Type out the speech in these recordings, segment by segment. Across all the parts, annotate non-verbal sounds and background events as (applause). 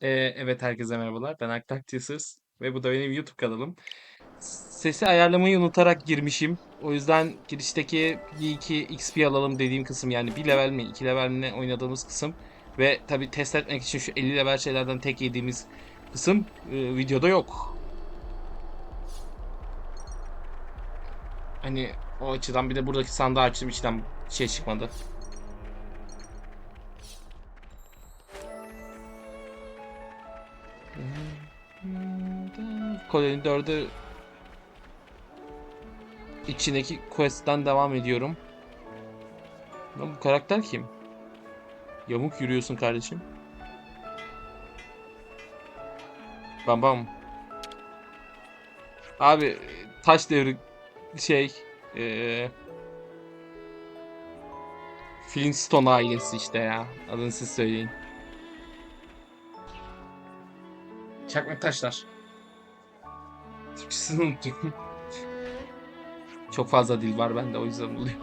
Ee, evet herkese merhabalar. Ben Aktak Teasers ve bu da benim YouTube kanalım. Sesi ayarlamayı unutarak girmişim. O yüzden girişteki bir iki XP alalım dediğim kısım yani bir level mi iki level mi ne oynadığımız kısım ve tabi test etmek için şu 50 level şeylerden tek yediğimiz kısım e, videoda yok. Hani o açıdan bir de buradaki sandığı açtım içinden şey çıkmadı. Koloni 4'ü içindeki quest'ten devam ediyorum. Lan bu karakter kim? Yamuk yürüyorsun kardeşim. Bam bam. Abi taş devri şey eee Flintstone ailesi işte ya. Adını siz söyleyin. Çakmak taşlar. Türkçesini unuttum. Çok fazla dil var bende o yüzden oluyor.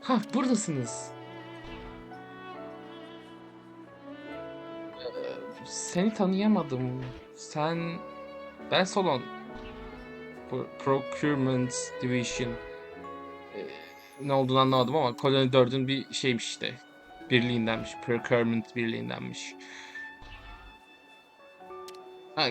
Ha buradasınız. Ee, Seni tanıyamadım. Sen... Ben Solon. Pro- Procurement Division. Ee, ne olduğunu anlamadım ama Koloni 4'ün bir şeymiş işte. Birliğindenmiş. Procurement birliğindenmiş. Ha,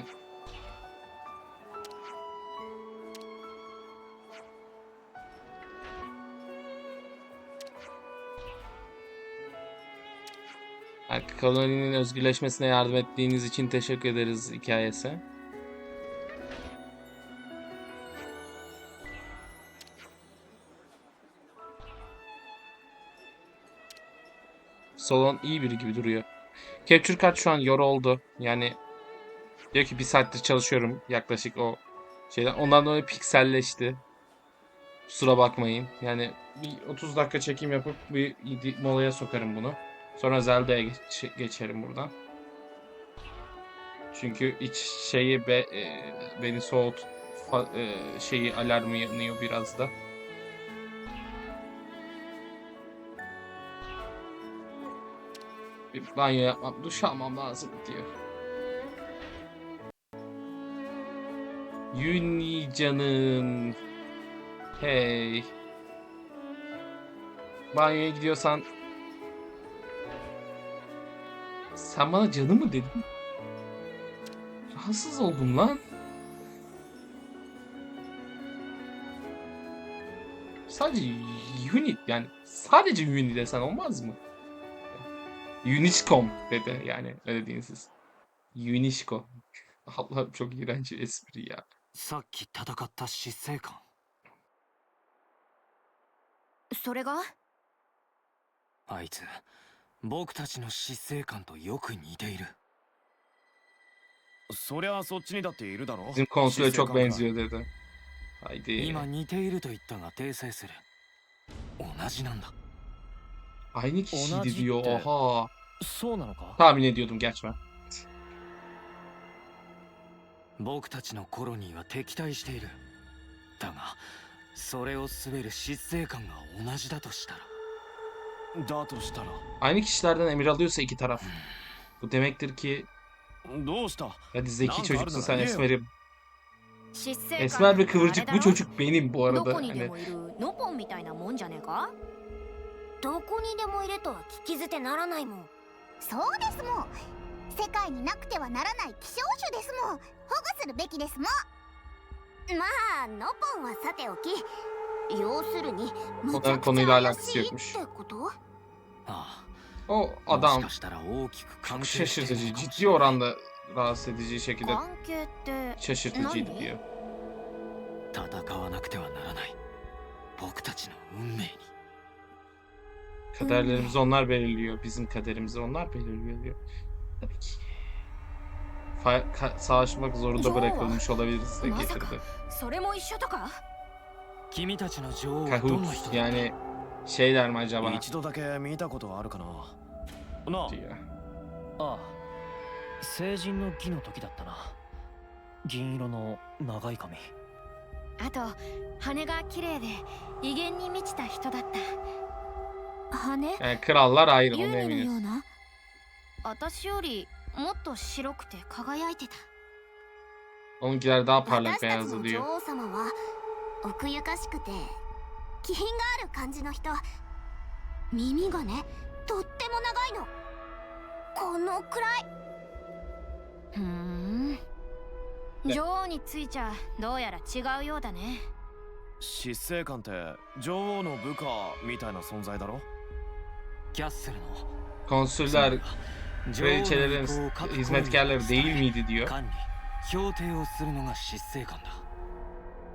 ha, koloninin özgürleşmesine yardım ettiğiniz için teşekkür ederiz hikayesi. Solon iyi biri gibi duruyor. Capture Card şu an yoruldu. Yani diyor ki bir saattir çalışıyorum yaklaşık o şeyden. Ondan dolayı pikselleşti. Kusura bakmayın. Yani bir 30 dakika çekim yapıp bir molaya sokarım bunu. Sonra Zelda'ya geç- geçerim buradan. Çünkü iç şeyi be, e, beni soğut fa- e, şeyi alarmı yanıyor biraz da. Bir banyo yapmam, duş almam lazım diyor. Yuni canım. Hey. Banyoya gidiyorsan sen bana canım mı dedin? Rahatsız oldum lan. Sadece unit yani sadece unit desen olmaz mı? Uniscom dedi yani öyle deyin siz. Unisco. Allah'ım çok iğrenç bir espri ya. さっき戦った死生観それがあいつ 僕たちの死生観とよく似ているそりゃそっちにだっているだろ. Haydi. 今似ていると言ったが訂正する同じなんだ Aynı kişiydi diyor. Oha. そうなのか？Tahmin ediyordum gerçi ben. 僕たちのコロニーは敵対しているだがそれを滑る死生観が同じだとしたら Aynı kişilerden emir alıyorsa iki taraf. Bu demektir ki どうした hadi zeki Lan çocuksun pardon, sen niye? Esmer'im. 失勢感 Esmer ve ってあれ kıvırcık だ bu ろ çocuk benim bu ど arada. こにで Hani もいるノポンみたいなもんじゃねえかどこにでもいるとは聞き捨てならないもんそうですもん世界になくてはならない希少種ですもん保護するべきですもんまあノポンはさておき要するにむちゃ Onların くち konuyla ゃ怪 alakası しいっ yokmuş. てこと あ O あもし adam かしたら大きく関 çok 係している şaşırtıcı, のかもし ciddi れない oranda rahatsız edici şekilde 関係って şaşırtıcıydı 何 diyor. 戦わなくてはならない僕たちの運命に Kaderlerimizi onlar belirliyor. Bizim kaderimizi onlar belirliyor diyor. Tabii ki. Fa- ka- savaşmak zorunda Yo. bırakılmış olabiliriz de Ma getirdi. それも一緒とか君たちの女王はどんな Kahoot 人だった yani şeyler mi acaba 一度だけ見たことあるかな。な diyor. ああ。成人の儀の時だったな。銀色の長い髪。あと羽が綺麗で威厳に満ちた人だった。羽？Yani krallar ニのよ eminiz. うな？私よりもっと白くて輝いてた。Onunkiler daha parlak 私たち beyazdı の diyor. 女王様は奥ゆかしくて気品がある感じの人。耳がねとっても長いの。このくらい。ふーん。女王についちゃどうやら違うようだね。執政官って女王の部下みたいな存在だろ？キャッスルの。意 kraliçelerin hizmetkarları değil miydi diyor. 管理。評定をするのが執政官だ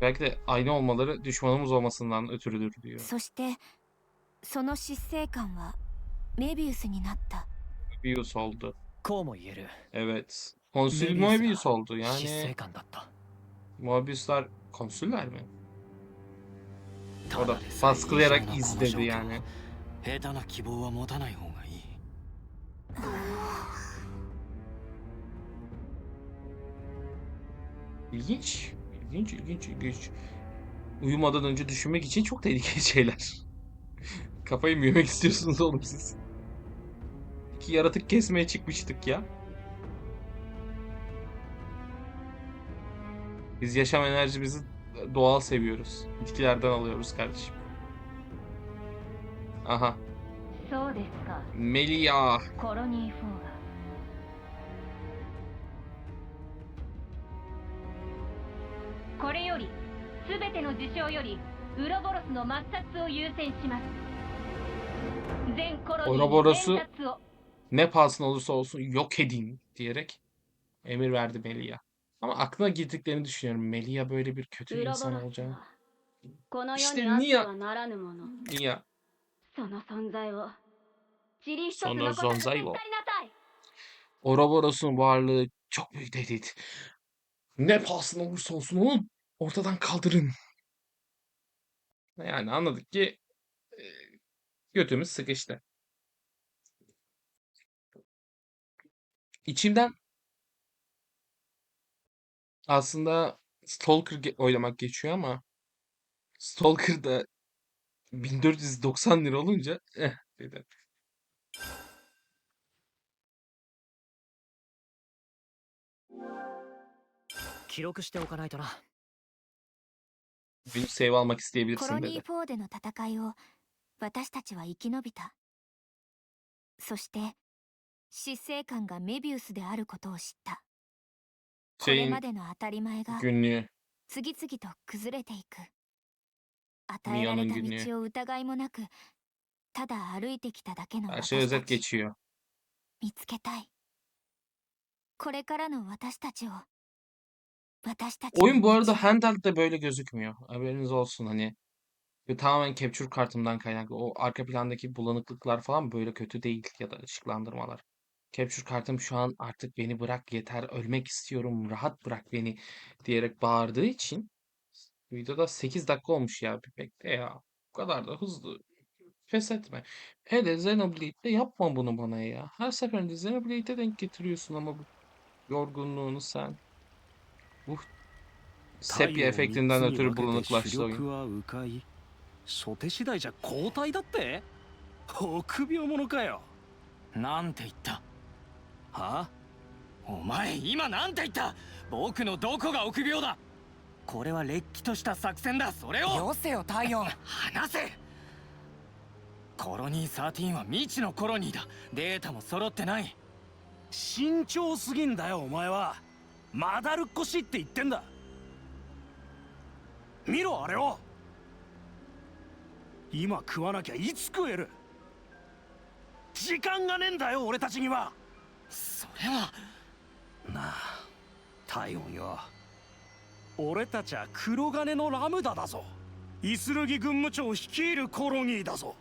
Belki de aynı olmaları düşmanımız olmasından ötürüdür diyor. そしてその執政官はメビウスになった Moebius oldu. こうも言える Evet. Konsül Moebius Moebius da oldu. 執 Yani 政官だった Moebiuslar konsüller mi? た O da だでさえ baskılayarak 異常なこの izledi 状況 yani. 下手な希望は持たない方がいい İlginç. İlginç, ilginç, ilginç. Uyumadan önce düşünmek için çok tehlikeli (laughs) şeyler. Kafayı mı yemek istiyorsunuz oğlum siz? İki yaratık kesmeye çıkmıştık ya. Biz yaşam enerjimizi doğal seviyoruz. Bitkilerden alıyoruz kardeşim. Aha. Melia. 全ての事象よりウロボロスの抹殺を優先します全コロニーウロボロスに全殺を Ne pahasına olursa olsun yok edin diyerek emir verdi Melia. Ama aklına girdiklerini düşünüyorum. Melia böyle bir kötü ウ bir ロボ insan ロス olacağını. はこの世してにあってニアはならぬもの Nia. その存在を塵一つその残さず存在を消し去りなさい Ouroboros'un varlığı çok büyük tehdit. Ne pahasına olursa olsun onu ortadan kaldırın. Yani anladık ki e, götümüz sıkıştı. İçimden aslında Stalker oynamak geçiyor ama Stalker da 1490 lira olunca eh dedim. 記録しておかないとな Bir save almak コ isteyebilirsin ロニ dedi. ー4での戦いを私たちは生き延びたそして執政官がメビウスであることを知ったこれ Şeyin までの当たり前が günlüğü. 次々と崩れていく与えられた道を疑いもなくただ歩いてきただけの Her 私 şey た özet ち geçiyor. 見つけたいこれからの私たちを Oyun bu arada handheld'de böyle gözükmüyor. Haberiniz olsun hani. Ve tamamen capture kartımdan kaynaklı. O arka plandaki bulanıklıklar falan böyle kötü değil ya da ışıklandırmalar. Capture kartım şu an artık beni bırak yeter ölmek istiyorum rahat bırak beni diyerek bağırdığı için videoda 8 dakika olmuş ya bir bekle ya. Bu kadar da hızlı pes etme. Hele Xenoblade'de yapma bunu bana ya. Her seferinde Xenoblade'e denk getiriyorsun ama bu yorgunluğunu sen. Bu 太陽 sepya を三つ efektinden に ötürü 分けて bulanıklaştı 主 oyun. 力は迂回初手次第じゃ交代だって臆病者かよなんて言ったはお前今なんて言った僕のどこが臆病だこれはれっきとした作戦だそれをよせよ太陽話せコロニー13は未知のコロニーだデータも揃ってない慎重すぎんだよお前はまだるっこしいって言ってんだ。見ろあれを。今食わなきゃいつ食える。時間がねえんだよ俺たちには。それは。なあ体温よ。俺たちは黒金のラムダだぞ。イスルギ軍務長率いるコロニーだぞ。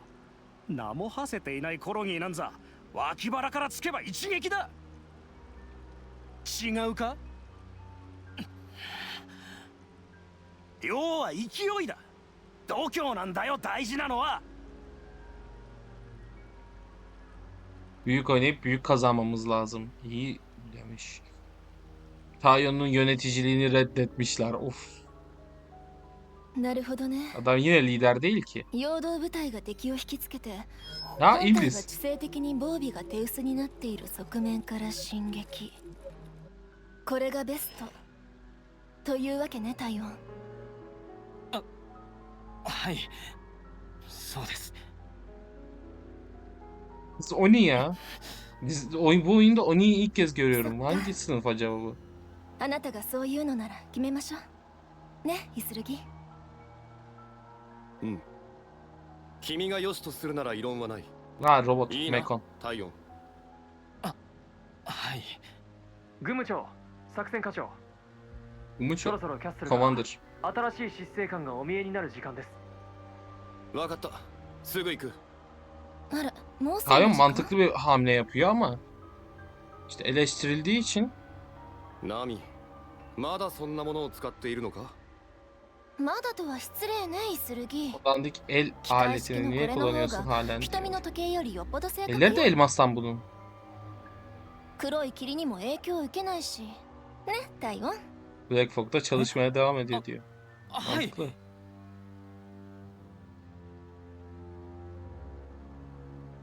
名も馳せていないコロニーなんざ。脇腹からつけば一撃だ。違うか？量は勢いだ度胸なんだよ大事なのは Büyük oynayıp büyük kazanmamız lazım. İyi demiş. Tayon'un yöneticiliğini reddetmişler. Of. Adam yine lider değil ki. Ya İngiliz. これがベストというわけね、タイオン。はい。そうです。鬼や鬼ボあなたがそういうのなら決めましょう。ねイスルギ。うん。君が良しとするなら異論はない。あ,ロボットあはい。軍務長作戦課長。務長。そろそろキャスルコマンドチ新しい執政官がお見えになる時間です分かったすぐ行くあらもうすぐ Tayo の時間 mantıklı bir hamle yapıyor ama işte eleştirildiği için ナミまだそんなものを使っているのかまだとは失礼ねイスルギ kullandık el aletini niye kullanıyorsun halen? 瞳の時計よりよっぽど正確 Elleri de よ elmastan bunun. 黒い霧にも影響を受けないしねタイオン Black Fog'da çalışmaya devam ediyor diyor. はい Mantıklı.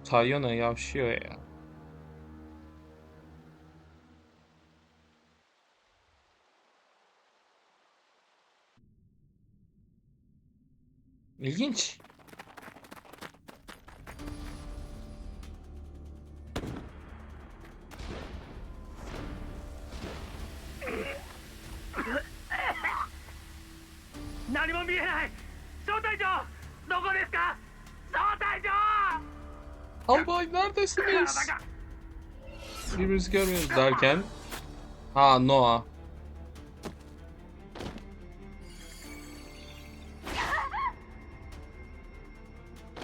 Tayona yavşıyor ya. İlginç. Albay neredesiniz? Birbirimizi görmüyoruz derken. Ha Noah.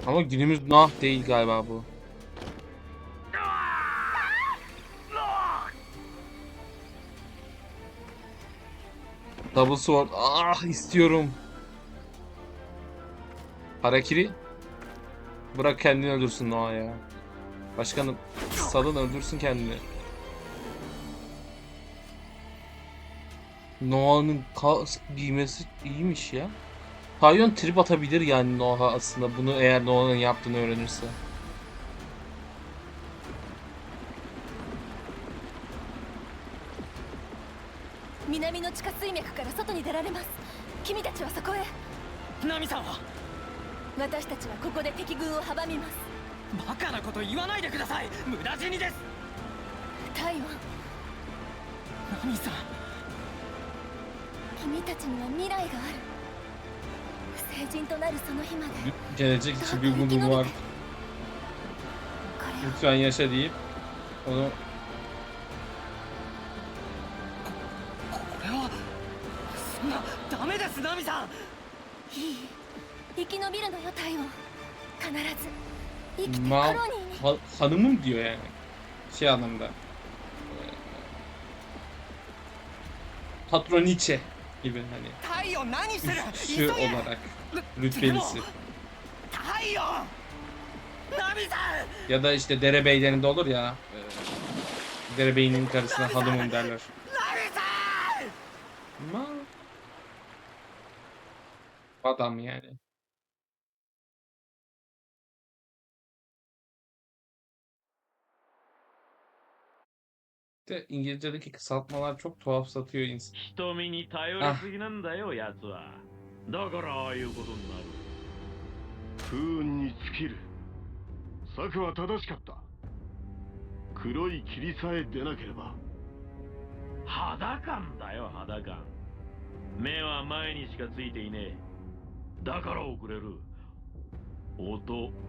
Ama günümüz Noah değil galiba bu. Double Sword. Ah istiyorum. Harakiri. Bırak kendini öldürsün Noah ya. Başkanım salın öldürsün kendini. Noah'nın kask giymesi iyiymiş ya. Tayon trip atabilir yani Noah'a aslında bunu eğer Noah'ın yaptığını öğrenirse. 南の地下水脈から外に出られます君たちはそこへナミさんは 私たちはここで敵軍を阻みます。バカなこと言わないでください。無駄死にです。タイオン。ナミさん。君たちには未来がある。成人となるその日まで。Gelecek için bir umudum var. これを。Lütfen yaşa deyip onu これはそんなダメですナミさん。いい生き延びるのよタイオン必ず生きてコ Ma ロニーに ha- hanımım diyor yani. Şey anlamda. Ee, Patroniçe gibi hani 太陽何してる üstü olarak rütbelisi. 太陽ナミさん Ya da işte derebeylerinde olur ya. e, Derebeyinin karısına hanımım derler. ナミさん Ama adam yani. De İngilizce'deki kısaltmalar çok tuhaf satıyor insan. 瞳に頼りすぎなんだよ奴はだからああいうことになる不運に尽きる策は正しかった黒い霧さえ出なければ肌感だよ肌感目は前にしかついていねえだから遅れる音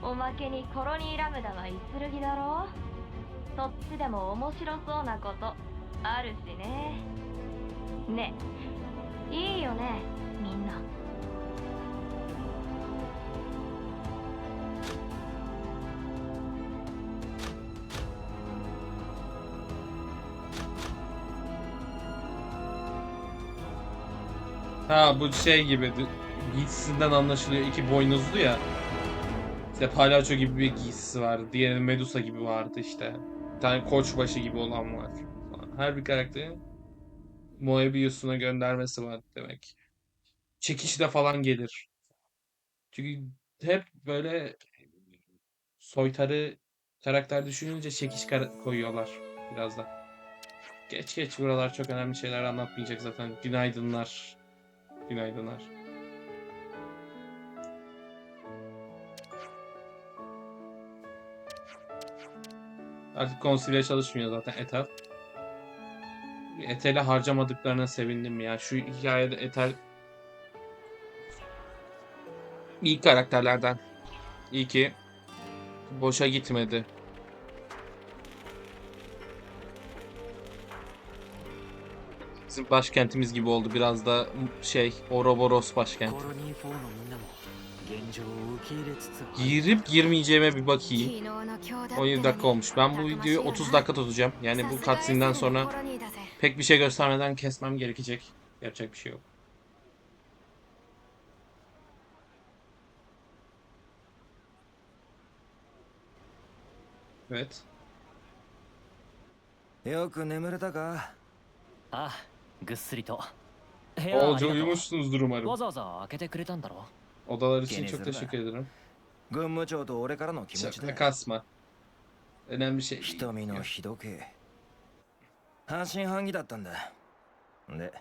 おまけにコロニーラムダはイつルギだろ？うそっちでも面白そうなことあるしね。ね。いいよねみんな。さあ、bu şey gibi gitsinden anlaşılıyor. İşte palyaço gibi bir giysisi vardı. Diğeri Medusa gibi vardı işte. Bir tane koçbaşı gibi olan var. Her bir karakterin Moebius'una göndermesi var demek. Çekişle falan gelir. Çünkü hep böyle soytarı karakter düşününce çekiş kara- koyuyorlar biraz da. Geç geç buralar çok önemli şeyler anlatmayacak zaten. Günaydınlar. Günaydınlar. Artık konsilye çalışmıyor zaten Ethel. Ethel'e harcamadıklarına sevindim ya. Şu hikayede Ethel iyi karakterlerden. İyi ki boşa gitmedi. Bizim başkentimiz gibi oldu. Biraz da şey Ouroboros başkent. コロニー4のみんなも現状を受け入れつつある Girip girmeyeceğime bir bakayım. 昨日の今日だ 17 dakika olmuş. Ben bu videoyu 30 dakika tutacağım. Yani bu cutscene'den sonra pek bir şey göstermeden kesmem gerekecek. Yapacak bir şey yok. Evet. よく眠れたかああぐっすりと部屋 Bolca ありがとう uyumuşsunuzdur umarım. わざわざ開けてくれたんだろ Odalar için çok teşekkür ederim. 軍務長と俺からの気持ちで kasma. Önemli şey の日時計半信半疑だったんだで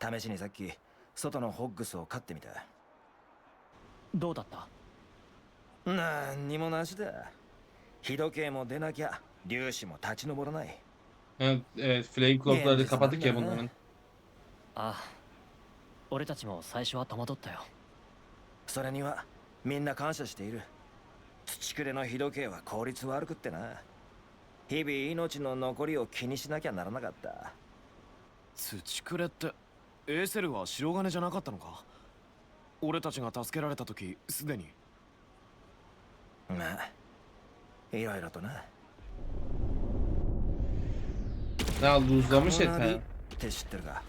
試しにさっき外のホッグスを飼ってみたどうだったなんにもなしだ日時計も出なきゃ粒子も立ち上らない Evet, evet Flame Cloud'ları Neyse, kapadık ya bunların. ああ俺たちも最初は戸惑ったよそれにはみんな感謝している。土くれの日時計は効率悪くってな。日々命の残りを気にしなきゃならなかった。土くれってエーセルは白金じゃなかったのか？俺たちが助けられた時すでに。まあいろいろとな。ナビ Ethel. って知ってるか？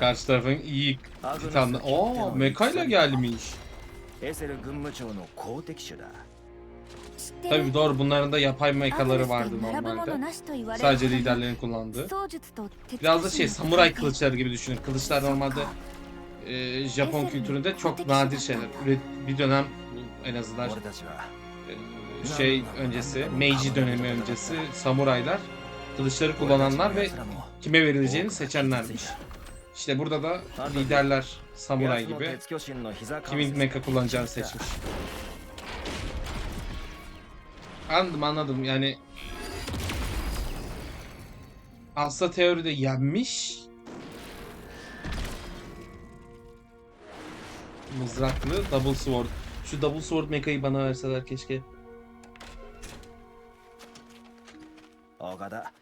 Karşı tarafın iyi titanlı. Oo, mekayla gelmiş. Tabi doğru bunların da yapay mekaları vardı normalde. Sadece liderlerin kullandığı. Biraz da şey samuray kılıçları gibi düşünün. Kılıçlar normalde e, Japon kültüründe çok nadir şeyler. Bir dönem en azından e, şey öncesi, Meiji dönemi öncesi samuraylar kılıçları kullananlar ve kime verileceğini seçenlermiş. İşte burada da liderler samuray gibi kimin mecha kullanacağını seçmiş. Anladım anladım. Yani aslında teoride yenmiş. Mızraklı double sword. Şu double sword mecha'yı bana verseler keşke. 岡田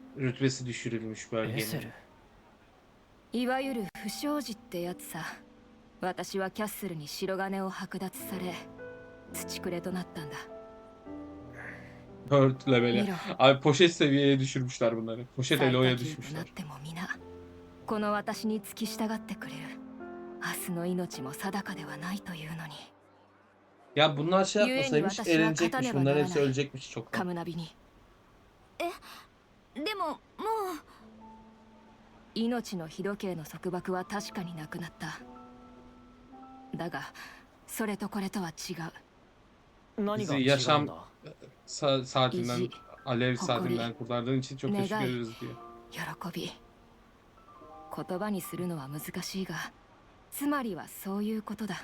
rütbesi düşürülmüş エセ bölgenin. ルいわゆる不祥事ってやつさ私はキャッスルに白金を剥奪され土くれとなったんだ4 levele. 見ろ Abi poşet seviyeye düşürmüşler bunları. Poşet 最 eloya 下級となっ düşmüşler. ても皆この私に付き従ってくれる明日の命も定かではないというのに Ya bunlar şey Yüeni yapmasaymış wa eğlenecekmiş. katane Bunlar hepsi naranai. ölecekmiş çoktan. カムナビにでももう命の日時計の束縛は確かになくなっただがそれとこれとは違う何が違うんだ？sa- saatinden, İzi, alev hokori, saatinden kurtardığın için çok teşekkür negai. ederiz diyor. 喜び言葉にするのは難しいがつまりはそういうことだ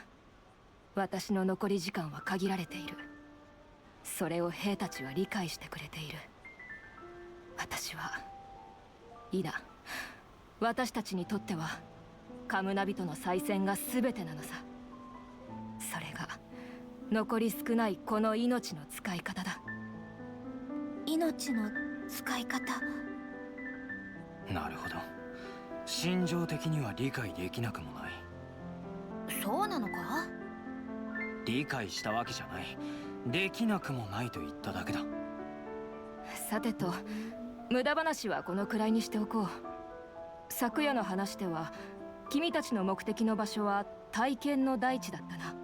私の残り時間は限られているそれを兵たちは理解してくれている私はいいだ私たちにとってはカムナビとの再戦が全てなのさ。それが残り少ないこの命の使い方だ。命の使い方？なるほど。心情的には理解できなくもない。そうなのか？理解したわけじゃない。できなくもないと言っただけだ。さてと無駄話はこのくらいにしておこう昨夜の話では君たちの目的の場所は体験の大地だったな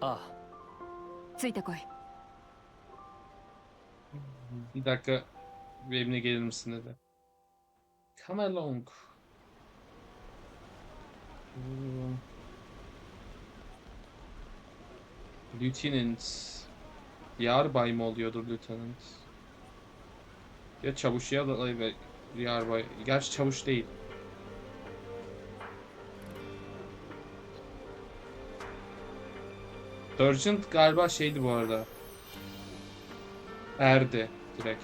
あついてこい Bir dakika benimle gelir misin dedi. Come along. Hmm. Lieutenant. Yarbay mı oluyordur Lieutenant? Ya çavuş ya da yarbay. Gerçi çavuş değil. Sergeant galiba şeydi bu arada. Erdi direkt.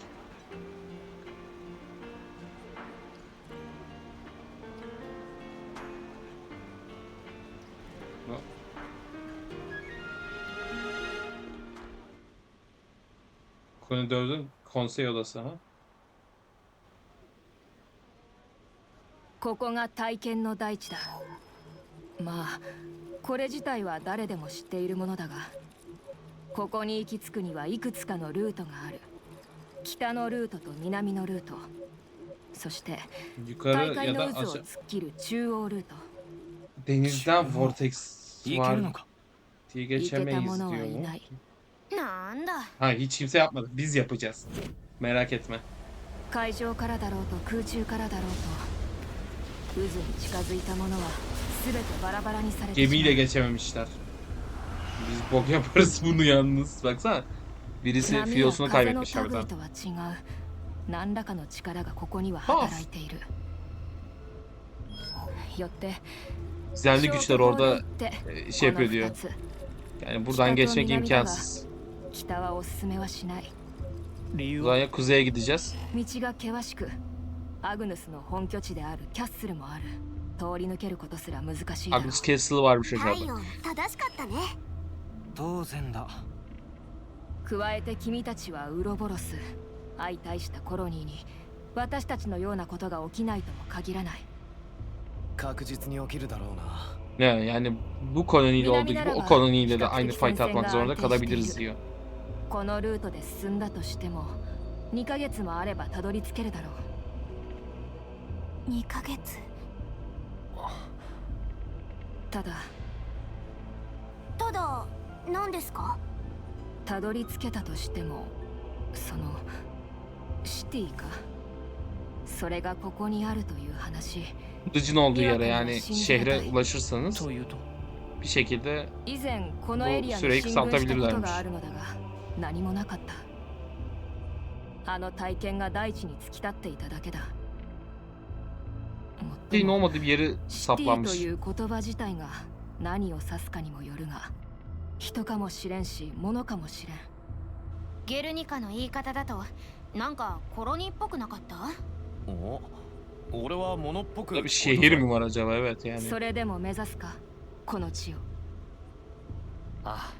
Bu- Koridorun konsey odası ha. ここが体験の大地だまあこれ自体は誰でも知っているものだがここに行き着くにはいくつかのルートがある北のルートと南のルートそして大 ya の渦を.突っ切る中央ルート Denizden vortex いけ var るのか？diye 行けた geçemeyiz 者は diyor い mu? ないなんだ？Ha hiç kimse yapmadı. Biz yapacağız. Merak etme. 海上からだろうと空中からだろうと渦に近づいた者は全てバラバラにされてしま Gemiyle う geçememişler. Biz bok yaparız (laughs) bunu yalnız. Baksana. Birisi 波や filosunu 風の kaybetmiş harbiden. 類とは違う何らかの力がここには働いているよって Gizemli güçler 消去法で orada 行って e, şey この yapıyor diyor. 二つ Yani buradan geçmek imkansız. 北はおすすめはしない理由は Buradan ya kuzeye gideceğiz. 道が険しく アグヌスの本拠地であるキャッスルもある。通り抜けることすら難しいだろう。太 aşağıda. 陽正しかったね。当然だ。加えて君たちはウロボロス相対したコロニーに私たちのようなことが起きないとも限らない。確実に起きるだろうな。Ne yani bu olduğu gibi o koloniyle de aynı fight atmak zorunda kalabiliriz diyor. このルートで進んだとしても2ヶ月もあればたどり着けるだろう2ヶ月。ただ。ただ何ですか？たどり着けたとしてもそのシティか。それがここにあるという話。Dızcın olduğu yere yani şehre ulaşırsanız というと。bir şekilde 以前このエリアに süreyi kısaltabilirlermiş. があるのだが何もなかった。あの体験が大地に突き立っていただけだという言葉自体が何を指すかにもよるが人かもしれんし物かもしれん。ゲルニカの言い方だとなんかコロニーっぽくなかった？それでも目指すかこの地を。ああ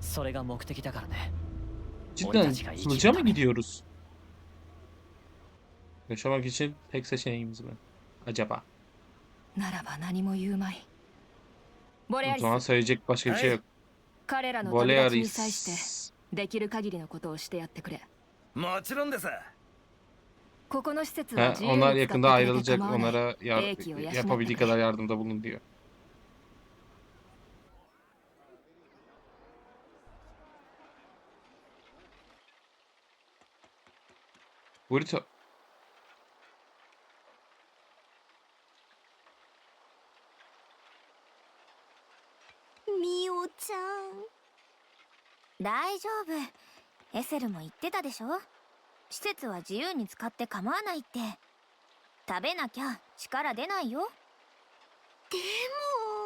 それが目的だからね。実は Acaba? ならば何も言うまいボレア O リス zaman söyleyecek başka bir şey yok. 彼らの旅立ちに Valeris. 際してできる限りのことをしてやってくれもちろんですここの施設は Ha, 自由 onlar に使って yakında くれて ayrılacak. 構わない Onlara yar- Belki o yaşına yapabildiği kadar. kadar yardımda bulun diyor. Burrito. 大丈夫。エセルも言ってたでしょ？施設は自由に使って構わないって。食べなきゃ力出ないよ。で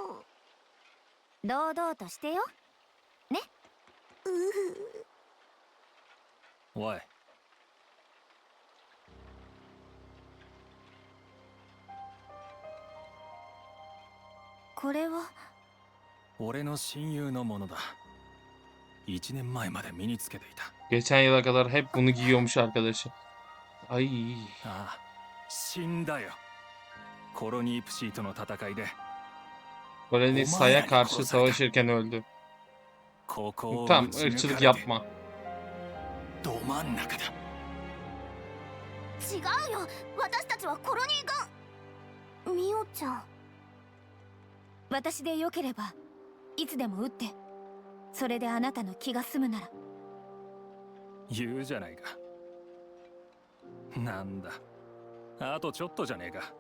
も。堂々としてよ。ね？うおい。これは。俺の親友のものだ1年前まで身につけていた Geçen yıla kadar hep bunu giyiyormuş arkadaşı. Ay. ああ死んだよコロニープシーとの戦いで Korenisa'ya karşı savaşırken öldü. ここを Tamam 打ち抜 ırkçılık かれて yapma. ど真ん中だ違うよ私たちはコロニーガンみおちゃん私でよければいつでも撃ってそれであなたの気が済むなら。言うじゃないか。なんだ。あとちょっとじゃねえか。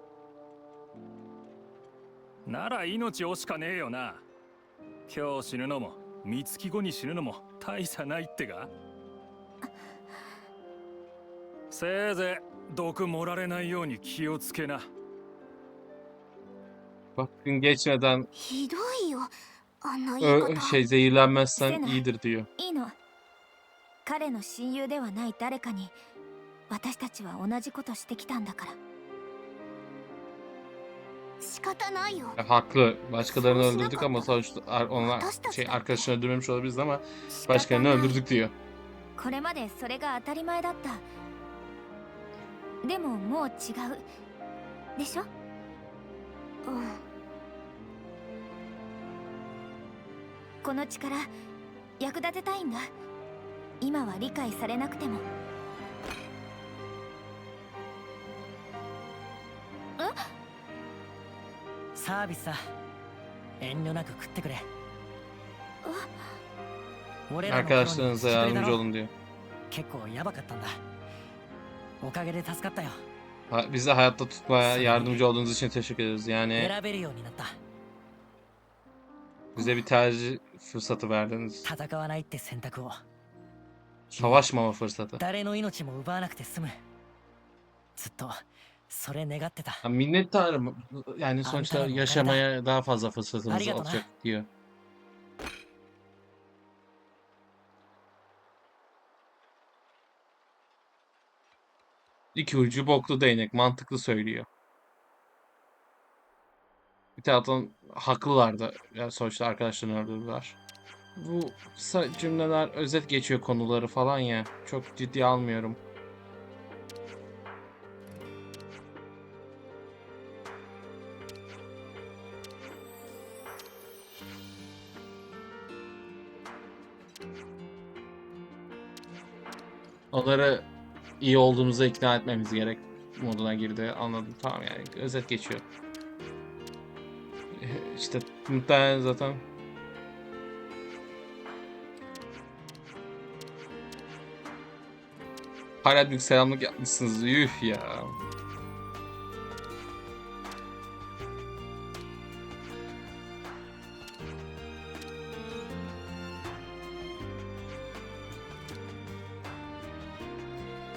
なら命惜しかねえよな。今日死ぬのも三月後に死ぬのも大差ないってか？せいぜい毒盛られないように気をつけな。Bakın geçmeden ひどいよあんな言い ö- 方 şey zehirlenmezsen iyidir diyor. いいの彼の親友ではない誰かに私たちは同じことしてきたんだから仕方ないよ Ya, haklı. Başkalarını öldürdük ama sonuçta ar- ona şey arkadaşını öldürmemiş olabiliriz ama 仕方 başkalarını ない öldürdük diyor. これまでそれが当たり前だったでももう違うでしょうんこの力役立てたいんだ今は理解されなくてもサービスさ遠慮なく食ってくれ俺.結構やばかったんだおかげで助かったよ Ha, bizi hayatta tutmaya yardımcı olduğunuz için teşekkür ederiz. Yani Bize bir tercih fırsatı verdiniz. Savaşmama fırsatı. Ya minnettarım. Yani sonuçta yaşamaya daha fazla fırsatımız olacak diyor. İki ucu boklu değnek mantıklı söylüyor. Bir taraftan haklılardı. Yani sonuçta arkadaşlarını öldürdüler. Bu cümleler özet geçiyor konuları falan ya. Çok ciddiye almıyorum. Onları iyi olduğumuza ikna etmemiz gerek moduna girdi. Anladım. Tamam yani özet geçiyor. İşte muhtemelen zaten Hala büyük selamlık yapmışsınız. Yuh ya.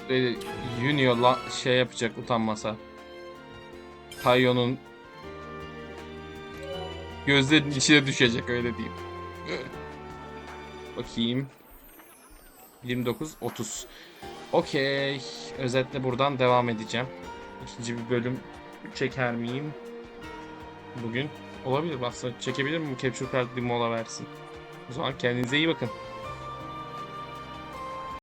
Böyle Junior şey yapacak utanmasa. Tayo'nun gözlerinin içine düşecek öyle diyeyim. Bakayım. 29 30. Okey. Özetle buradan devam edeceğim. İkinci bir bölüm çeker miyim? Bugün olabilir aslında çekebilir miyim? Capture Card bir mola versin. O zaman kendinize iyi bakın.